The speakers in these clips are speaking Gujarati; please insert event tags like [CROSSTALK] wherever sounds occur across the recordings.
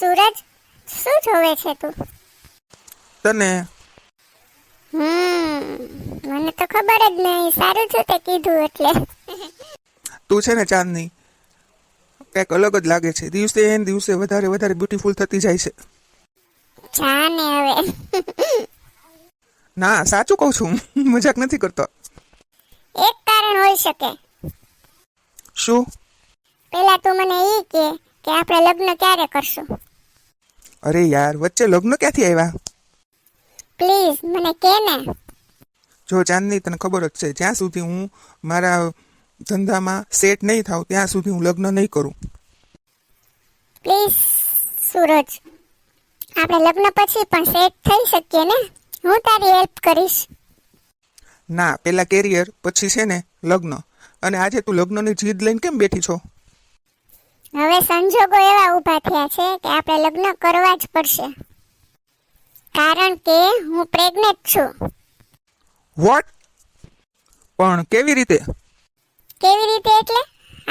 સૂરજ શું જોવે છે તું? તને? હમ મને તો ખબર જ નહીં. સારું છે તે કીધું એટલે. તું છે ને ચાંદની? કંઈક અલગ જ લાગે છે. દિવસે એને દિવસે વધારે વધારે બ્યુટીફુલ થતી જાય છે. જાને હવે. ના સાચું કહું છું. [LAUGHS] મજાક નથી કરતો. એક કારણ હોઈ શકે. શું? પેલા તું મને એ કે કે આપણે લગ્ન ક્યારે કરશું? અરે યાર વચ્ચે લગ્ન ક્યાંથી આવ્યા? પ્લીઝ મને કે ને. જો ચાંદની તને ખબર જ છે જ્યાં સુધી હું મારા ધંધામાં સેટ નહીં થાઉં ત્યાં સુધી હું લગ્ન નહીં કરું. પ્લીઝ સૂરજ આપણે લગ્ન પછી પણ સેટ થઈ શકીએ ને? હું તારી હેલ્પ કરીશ. ના પેલા કેરિયર પછી છે ને લગ્ન. અને આજે તું લગ્નની જીદ લઈને કેમ બેઠી છો? હવે સંજોગો એવા ઊભા થયા છે કે આપણે લગ્ન કરવા જ પડશે. કારણ કે હું પ્રેગ્નેન્ટ છું. વોટ પણ કેવી રીતે? કેવી રીતે એટલે?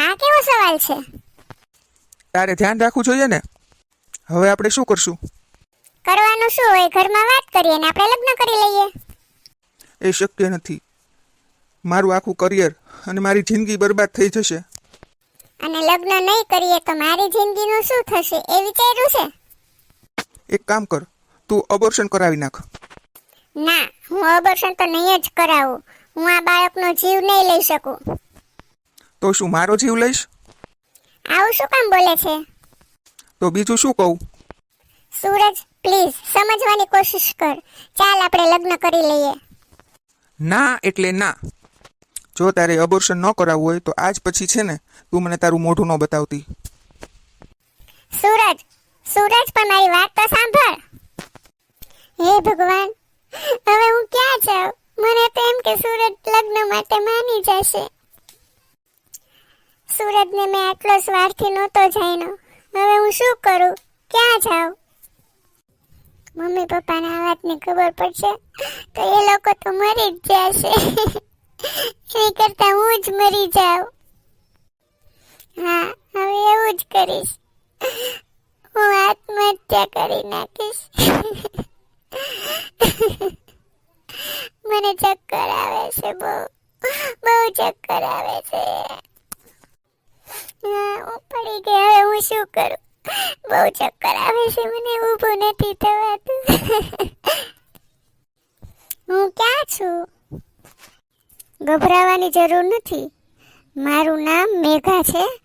આ કેવો સવાલ છે? તારે ધ્યાન રાખવું જોઈએ ને. હવે આપણે શું કરશું? કરવાનું શું હોય? ઘરમાં વાત કરીએ ને આપણે લગ્ન કરી લઈએ. એ શક્ય નથી. મારું આખું કરિયર અને મારી જિંદગી બરબાદ થઈ જશે. અને લગ્ન નહીં કરીએ તો મારી જિંદગીનું શું થશે એ વિચાર્યું છે? એક કામ કર તું અબોર્શન કરાવી નાખ. ના હું અબોર્શન તો નહીં જ કરાવું. હું આ બાળકનો જીવ નહીં લઈ શકું. તો શું મારો જીવ લઈશ? આવું શું કામ બોલે છે? તો બીજું શું કહું? સૂરજ પ્લીઝ સમજવાની કોશિશ કર. ચાલ આપણે લગ્ન કરી લઈએ. ના એટલે ના. જો તારે અબોર્શન ન કરાવવું હોય તો આજ પછી છે ને તું મને તારું મોઢું ન બતાવતી. સૂરજ સૂરજ પણ મારી વાત તો સાંભળ. હે ભગવાન, હવે હું ક્યાં જાઉં? મને તો એમ કે સુરજ લગ્ન માટે માની જશે. સુરજને મેં આટલો સ્વાર્થી નહોતો જાણ્યો. હવે હું શું કરું? ક્યાં જાઉં? મમ્મી પપ્પાને આ વાતની ખબર પડશે તો એ લોકો તો મરી જ જશે. એની કરતા હું જ મરી જાઉં. હા, હવે એવું જ કરીશ. હું આત્મહત્યા કરી નાખીશ. મને ચક્કર આવે છે બહુ. બહુ ચક્કર આવે છે. હું પડી ગઈ. હવે હું શું કરું? બહુ ચક્કર આવે છે મને. ઊભું નથી થવાતું. હું ક્યાં છું? ગભરાવાની જરૂર નથી. મારું નામ મેઘા છે.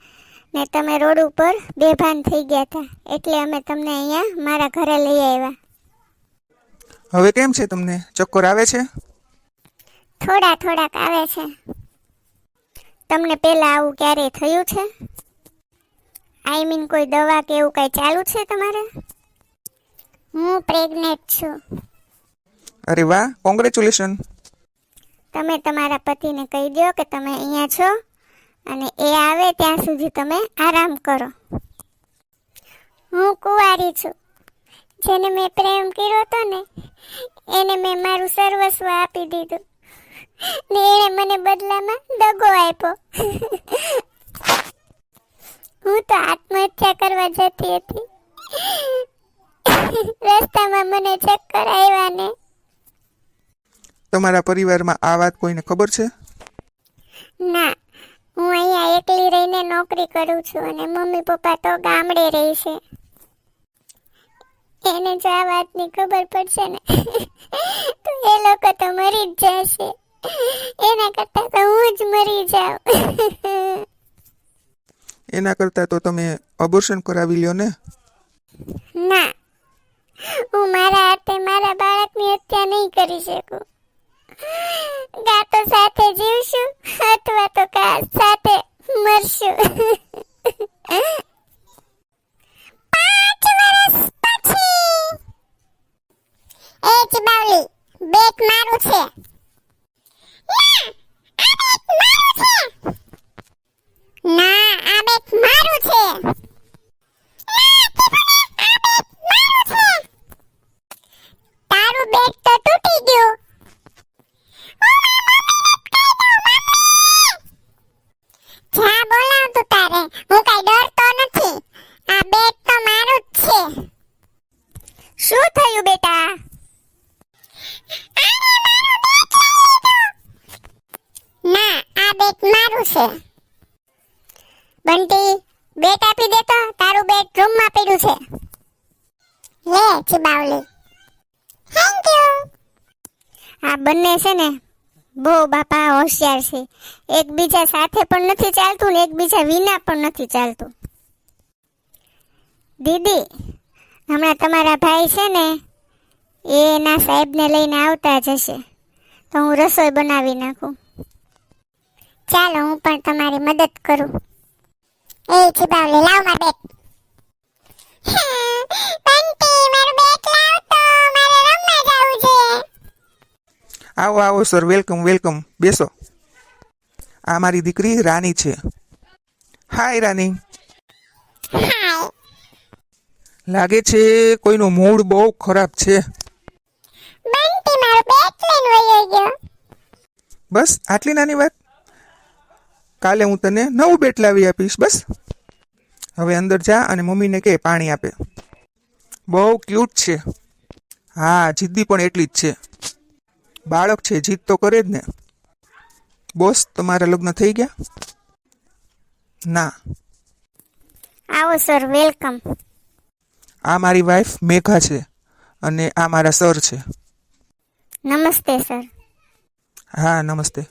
ને તમે રોડ ઉપર બેભાન થઈ ગયા હતા. એટલે અમે તમને અહીંયા મારા ઘરે લઈ આવ્યા. હવે કેમ છે તમને? ચક્કર આવે છે? થોડા થોડાક આવે છે. તમને પહેલા આવું ક્યારે થયું છે? આઈ મીન કોઈ દવા કે એવું કઈ ચાલુ છે તમારે? હું પ્રેગ્નેન્ટ છું. અરે વાહ કોંગ્રેચ્યુલેશન તમે તમારા પતિને કહી દો કે તમે અહીંયા છો અને એ આવે ત્યાં સુધી તમે આરામ કરો. હું કુંવારી છું. જેને મેં પ્રેમ કર્યો હતો ને, એને મેં મારું સર્વસ્વ આપી દીધું. ને એણે મને બદલામાં દગો આપ્યો. હું તો આત્મહત્યા કરવા જતી હતી. રસ્તામાં મને ચક્કર આવ્યા ને તમારા પરિવારમાં આ વાત કોઈને ખબર છે? ના હું અહીંયા એકલી રહીને નોકરી કરું છું અને મમ્મી પપ્પા તો ગામડે રહે છે. એને જો આ વાતની ખબર પડશે ને તો એ લોકો તો મરી જ જશે. એના કરતાં તો હું જ મરી જાઉં. એના કરતાં તો તમે અબોર્શન કરાવી લ્યો ને? ના હું મારા હાથે મારા બાળકની હત્યા નહીં કરી શકું. કાં તો સાથે જીવશું અથવા તો સાથે મરશું પાંચ વર્ષ પછી એ જ બાવલી બેટ મારું છે ના આ બેટ મારું છે તારું બેટ તો તૂટી ગયું જા બોલાવ તું તારે હું કઈ ડરતો નથી આ બેટ તો મારું જ છે થયું બેટા ના આ બેટ મારું છે બંટી, બેટ આપી દે તો તારું બેટ રૂમમાં પડ્યું છે. લે, ચિબાવલી. થેન્ક યુ આ બંને છે ને બહુ બાપા હોશિયાર છે. એકબીજા સાથે પણ નથી ચાલતું ને એકબીજા વિના પણ નથી ચાલતું. દીદી, હમણાં તમારા ભાઈ છે ને, એ એના સાહેબને લઈને આવતા જ હશે તો હું રસોઈ બનાવી નાખું. ચાલો, હું પણ તમારી મદદ કરું. એ ચિબાવલી લાવ માર બેટ બંટી મારું બેટ લાવ તો મારે રમવા જવું છે. આવો આવો સર વેલકમ વેલકમ બેસો. આ મારી દીકરી રાની છે. હાય રાની હાય લાગે છે કોઈનો મૂડ બહુ ખરાબ છે. બંટી મારું બેટ લઈને વયો ગયો. બસ આટલી નાની વાત? કાલે હું તને નવું બેટ લાવી આપીશ બસ. હવે અંદર જા અને મમ્મીને કે પાણી આપે. બહુ ક્યુટ છે. હા જીદ્દી પણ એટલી જ છે. બાળક છે જીદ તો કરે જ ને. બોસ તમારા લગ્ન થઈ ગયા? ના. આવો સર વેલકમ આ મારી વાઈફ મેઘા છે અને આ મારા સર છે. નમસ્તે સર હા નમસ્તે.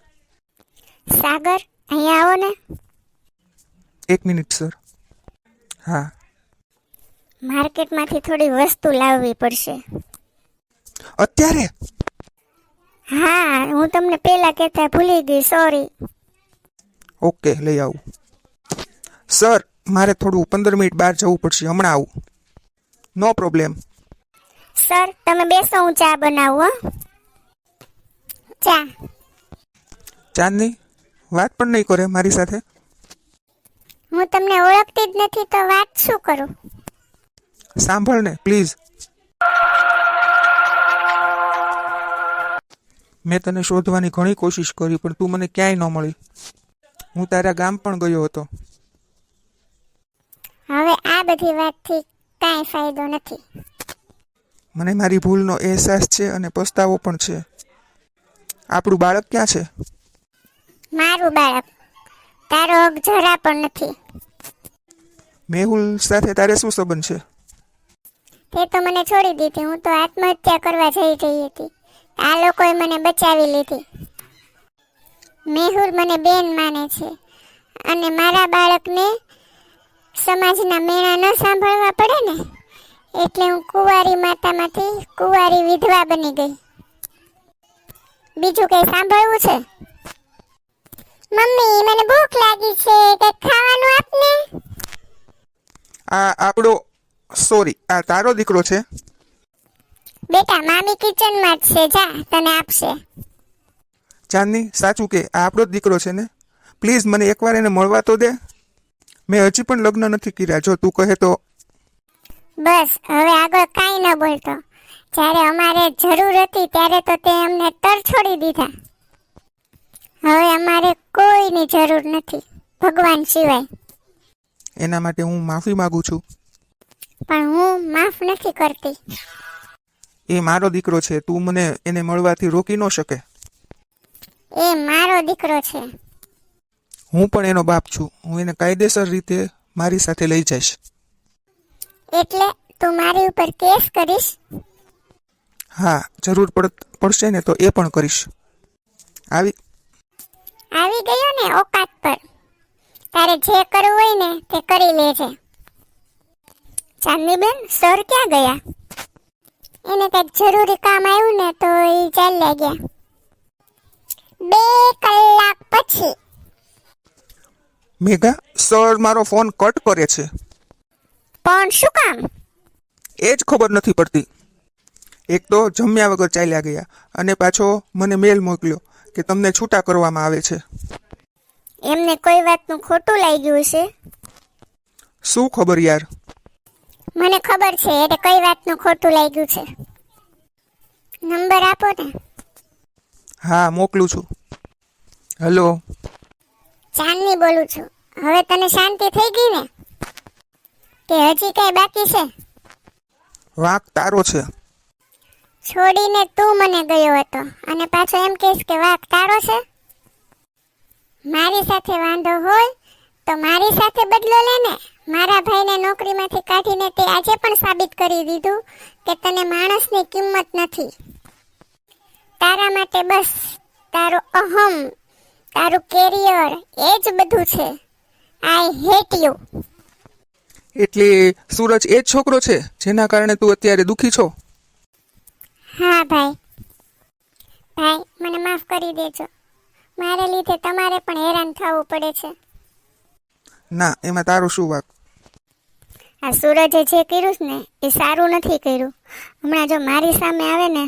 સાગર? અહીંયા આવો ને. એક મિનિટ સર હા. માર્કેટમાંથી થોડી વસ્તુ લાવવી પડશે. અત્યારે? હા હું તમને પહેલા કહેતા ભૂલી ગઈ સોરી ઓકે લઈ આવું. સર મારે થોડું પંદર મિનિટ બહાર જવું પડશે હમણાં આવું. નો પ્રોબ્લેમ સર તમે બેસો હું ચા બનાવું હો. ચા. ચાંદની? વાત પણ નહીં કરે મારી સાથે. હું તમને ઓળખતી જ નથી તો વાત શું કરું? સાંભળ ને પ્લીઝ. મેં તને શોધવાની ઘણી કોશિશ કરી પણ તું મને ક્યાંય ન મળી. હું તારા ગામ પણ ગયો હતો. હવે આ બધી વાતથી કાંઈ ફાયદો નથી. મને મારી ભૂલનો અહેસાસ છે અને પસ્તાવો પણ છે. આપણું બાળક ક્યાં છે? મારું બાળક. તારો હક જરા પણ નથી. મેહુલ સાથે તારે શું સંબંધ છે? તે તો મને છોડી દીધી. હું તો આત્મહત્યા કરવા જઈ રહી હતી. આ લોકોએ મને બચાવી લીધી. મેહુલ મને બેન માને છે અને મારા બાળકને સમાજના મેણા ન સાંભળવા પડે ને એટલે હું કુંવારી માતામાંથી કુંવારી વિધવા બની ગઈ. બીજું કંઈ સાંભળવું છે? મમ્મી મને ભૂખ લાગી છે કંઈક ખાવાનું આપને? આ આપણો સોરી આ તારો દીકરો છે? બેટા મામી કિચનમાં જ છે જા તને આપશે. ચાંદની સાચું કે આ આપણો જ દીકરો છે ને? પ્લીઝ મને એકવાર એને મળવા તો દે. મેં હજી પણ લગ્ન નથી કર્યા. જો તું કહે તો. બસ હવે આગળ કાંઈ ન બોલતો. જ્યારે અમારે જરૂર હતી ત્યારે તો તે અમને તર છોડી દીધા. હવે અમારે કોઈની જરૂર નથી ભગવાન સિવાય. એના માટે હું માફી માંગુ છું. પણ હું માફ નથી કરતી. એ મારો દીકરો છે તું મને એને મળવાથી રોકી ન શકે. એ મારો દીકરો છે. હું પણ એનો બાપ છું હું એને કાયદેસર રીતે મારી સાથે લઈ જઈશ. એટલે તું મારી ઉપર કેસ કરીશ? હા જરૂર પડશે ને તો એ પણ કરીશ. આવી આવી ગયો ને ઓકાત પર. તારે જે કરવું હોય ને તે કરી લેજે. ચાંદનીબેન સર ક્યાં ગયા? એને કંઈક જરૂરી કામ આવ્યું ને તો એ ચાલ્યા ગયા બે કલાક પછી. મેઘા સર મારો ફોન કટ કરે છે. પણ શું કામ? એ જ ખબર નથી પડતી. એક તો જમ્યા વગર ચાલ્યા ગયા અને પાછો મને મેલ મોકલ્યો. કે તમને છૂટા કરવામાં આવે છે? એમને કોઈ વાતનું ખોટું લાગ્યું છે શું ખબર યાર? મને ખબર છે એટલે કઈ વાતનું ખોટું લાગ્યું છે? નંબર આપો ને. હા મોકલું છું. હેલો. ચાંદની બોલું છું. હવે તને શાંતિ થઈ ગઈ ને? કે હજી કઈ બાકી છે? વાંક તારો છે. છોડીને તું મને ગયો હતો. અને પાછો એમ કહીશ કે વાક તારો છે? મારી સાથે વાંધો હોય તો મારી સાથે બદલો લે ને. મારા ભાઈને નોકરીમાંથી કાઢીને તે આજે પણ સાબિત કરી દીધું કે તને માણસની કિંમત નથી. તારા માટે બસ તારો અહમ, તારું કેરિયર એ જ બધું છે. આઈ હેટ યુ એટલે સૂરજ એ જ છોકરો છે જેના કારણે તું અત્યારે દુખી છો? હા ભાઈ. ભાઈ મને માફ કરી દેજો. મારે લીધે તમારે પણ હેરાન થવું પડે છે. ના એમાં તારું શું વાક? આ સૂરજે જે કર્યું છે ને એ સારું નથી કર્યું. હમણાં જો મારી સામે આવે ને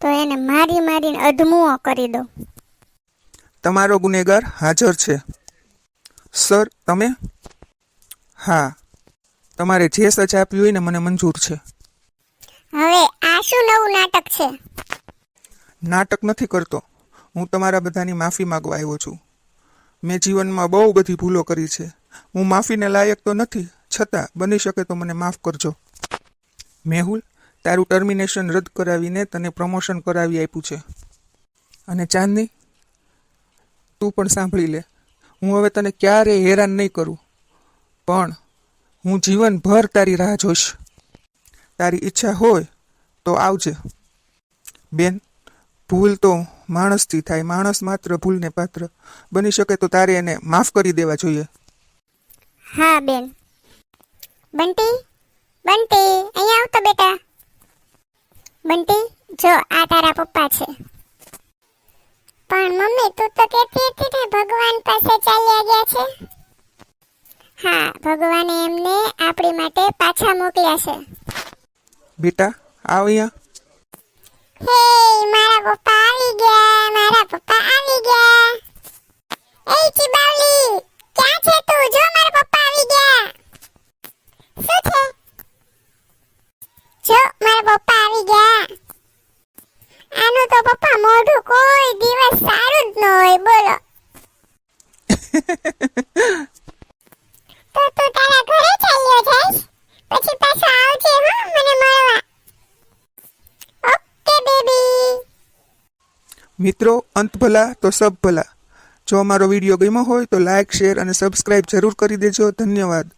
તો એને મારી મારીને અધમુઓ કરી દો તમારો ગુનેગાર હાજર છે. સર તમે? હા. તમારે જે સજા આપી હોય ને મને મંજૂર છે. હવે આ શું નવું નાટક છે? નાટક નથી કરતો. હું તમારા બધાની માફી માંગવા આવ્યો છું. મેં જીવનમાં બહુ બધી ભૂલો કરી છે. હું માફીને લાયક તો નથી, છતાં બની શકે તો મને માફ કરજો. મેહુલ, તારું ટર્મિનેશન રદ કરાવીને તને પ્રમોશન કરાવી આપ્યું છે. અને ચાંદની, તું પણ સાંભળી લે. હું હવે તને ક્યારેય હેરાન નહીં કરું. પણ હું જીવનભર તારી રાહ જોઈશ. તારી ઈચ્છા હોય તો આવજે. બેન, ભૂલ તો માણસથી થાય. માણસ માત્ર ભૂલને પાત્ર બની શકે તો તારે એને માફ કરી દેવા જોઈએ. હા, બેન. બંટી બંટી, અહીંયા આવતો બેટા. બંટી, જો, આ તારા પપ્પા છે. પણ મમ્મી, તું તો કહેતી હતી ને, ભગવાન પાસે ચાલ્યા ગયા છે. હા, ભગવાને એમને આપણી માટે પાછા મોકલ્યા છે. બેટા, આવ અહીંયા. હે, મારા પપ્પા આવી ગયા, મારા પપ્પા આવી ગયા. એ ચિબાવલી, ક્યાં છે તું? જો, મારા પપ્પા આવી ગયા. શું છે? જો, મારા પપ્પા આવી ગયા. આનું તો પપ્પા મોઢું કોઈ દિવસ સારું જ ન હોય બોલો તો તું તારા ઘરે ચાલ્યો જઈશ પછી પાછો આવજે હા મને મળવા ઓકે બેબી મિત્રો અંત ભલા તો સબ ભલા. જો અમારો વીડિયો ગમ્યો હોય તો લાઇક શેર અને સબસ્ક્રાઇબ જરૂર કરી દેજો. ધન્યવાદ.